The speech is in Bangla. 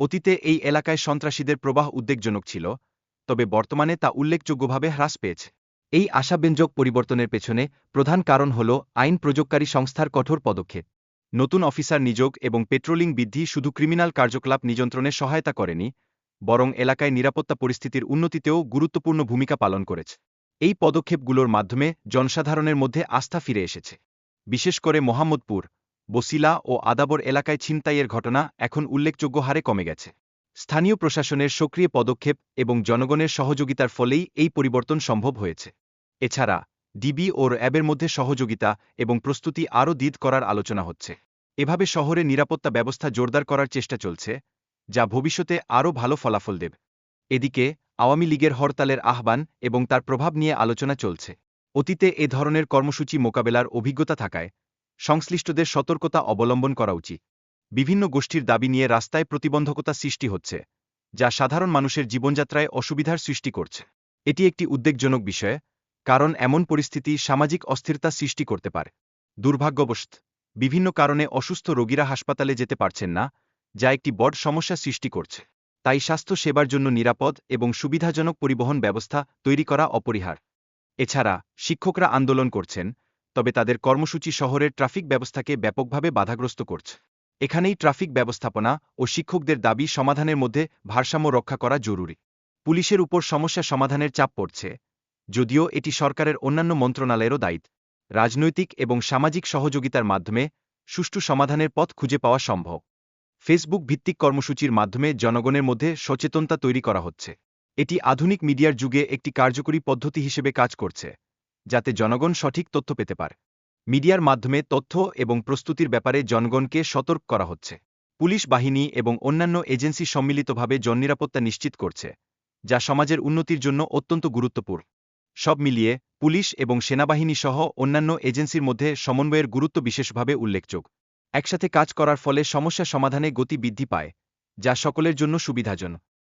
অতীতে এই এলাকায় সন্ত্রাসীদের প্রবাহ উদ্বেগজনক ছিল, তবে বর্তমানে তা উল্লেখযোগ্যভাবে হ্রাস পেয়েছে। এই আশাব্যঞ্জক পরিবর্তনের পেছনে প্রধান কারণ হল আইন প্রযোগকারী সংস্থার কঠোর পদক্ষেপ। নতুন অফিসার নিযোগ এবং পেট্রোলিং বৃদ্ধি শুধু ক্রিমিনাল কার্যকলাপ নিযন্ত্রণে সহায়তা করেনি, বরং এলাকায় নিরাপত্তা পরিস্থিতির উন্নতিতেও গুরুত্বপূর্ণ ভূমিকা পালন করেছে। এই পদক্ষেপগুলোর মাধ্যমে জনসাধারণের মধ্যে আস্থা ফিরে এসেছে। বিশেষ করে মোহাম্মদপুর বসিলা ও আদাবর এলাকায় ছিনতাইয়ের ঘটনা এখন উল্লেখযোগ্য হারে কমে গেছে। স্থানীয় প্রশাসনের সক্রিয় পদক্ষেপ এবং জনগণের সহযোগিতার ফলেই এই পরিবর্তন সম্ভব হয়েছে। এছাড়া, ডিবি ও র্যাবের মধ্যে সহযোগিতা এবং প্রস্তুতি আরও দিদ করার আলোচনা হচ্ছে। এভাবে শহরে নিরাপত্তা ব্যবস্থা জোরদার করার চেষ্টা চলছে, যা ভবিষ্যতে আরও ভালো ফলাফল দেবে। এদিকে, আওয়ামী লীগের হরতালের আহ্বান এবং তার প্রভাব নিয়ে আলোচনা চলছে। অতীতে এ ধরনের কর্মসূচি মোকাবেলার অভিজ্ঞতা থাকায় সংশ্লিষ্টদের সতর্কতা অবলম্বন করা উচিত। বিভিন্ন গোষ্ঠীর দাবি নিয়ে রাস্তায় প্রতিবন্ধকতা সৃষ্টি হচ্ছে, যা সাধারণ মানুষের জীবনযাত্রায় অসুবিধার সৃষ্টি করছে। এটি একটি উদ্বেগজনক বিষয়, কারণ এমন পরিস্থিতি সামাজিক অস্থিরতা সৃষ্টি করতে পারে। দুর্ভাগ্যবশত, বিভিন্ন কারণে অসুস্থ রোগীরা হাসপাতালে যেতে পারছেন না, যা একটি বড় সমস্যা সৃষ্টি করছে। তাই স্বাস্থ্য সেবার জন্য নিরাপদ এবং সুবিধাজনক পরিবহন ব্যবস্থা তৈরি করা অপরিহার এছাড়া, শিক্ষকরা আন্দোলন করছেন তবে তাদের কর্মসূচি শহরের ট্রাফিক ব্যবস্থাকে ব্যাপকভাবে বাধাগ্রস্ত করছে। এখানেই ট্রাফিক ব্যবস্থাপনা ও শিক্ষকদের দাবি সমাধানের মধ্যে ভারসাম্য রক্ষা করা জরুরি। পুলিশের উপর সমস্যা সমাধানের চাপ পড়ছে, যদিও এটি সরকারের অন্যান্য মন্ত্রণালয়েরও দায়িত্ব। রাজনৈতিক এবং সামাজিক সহযোগিতার মাধ্যমে সুষ্ঠু সমাধানের পথ খুঁজে পাওয়া সম্ভব। ফেসবুক ভিত্তিক কর্মসূচির মাধ্যমে জনগণের মধ্যে সচেতনতা তৈরি করা হচ্ছে। এটি আধুনিক মিডিয়ার যুগে একটি কার্যকরী পদ্ধতি হিসেবে কাজ করছে। যাতে জনগণ সঠিক তথ্য পেতে পারে। মিডিয়ার মাধ্যমে তথ্য এবং প্রস্তুতির ব্যাপারে জনগণকে সতর্ক করা হচ্ছে। পুলিশ বাহিনী এবং অন্যান্য এজেন্সি সম্মিলিতভাবে জননিরাপত্তা নিশ্চিত করছে, যা সমাজের উন্নতির জন্য অত্যন্ত গুরুত্বপূর্ণ। সব মিলিয়ে পুলিশ এবং সেনাবাহিনী সহ অন্যান্য এজেন্সির মধ্যে সমন্বয়ের গুরুত্ব বিশেষভাবে উল্লেখযোগ্য। একসাথে কাজ করার ফলে সমস্যা সমাধানে গতি বৃদ্ধি পায়, যা সকলের জন্য সুবিধাজনক।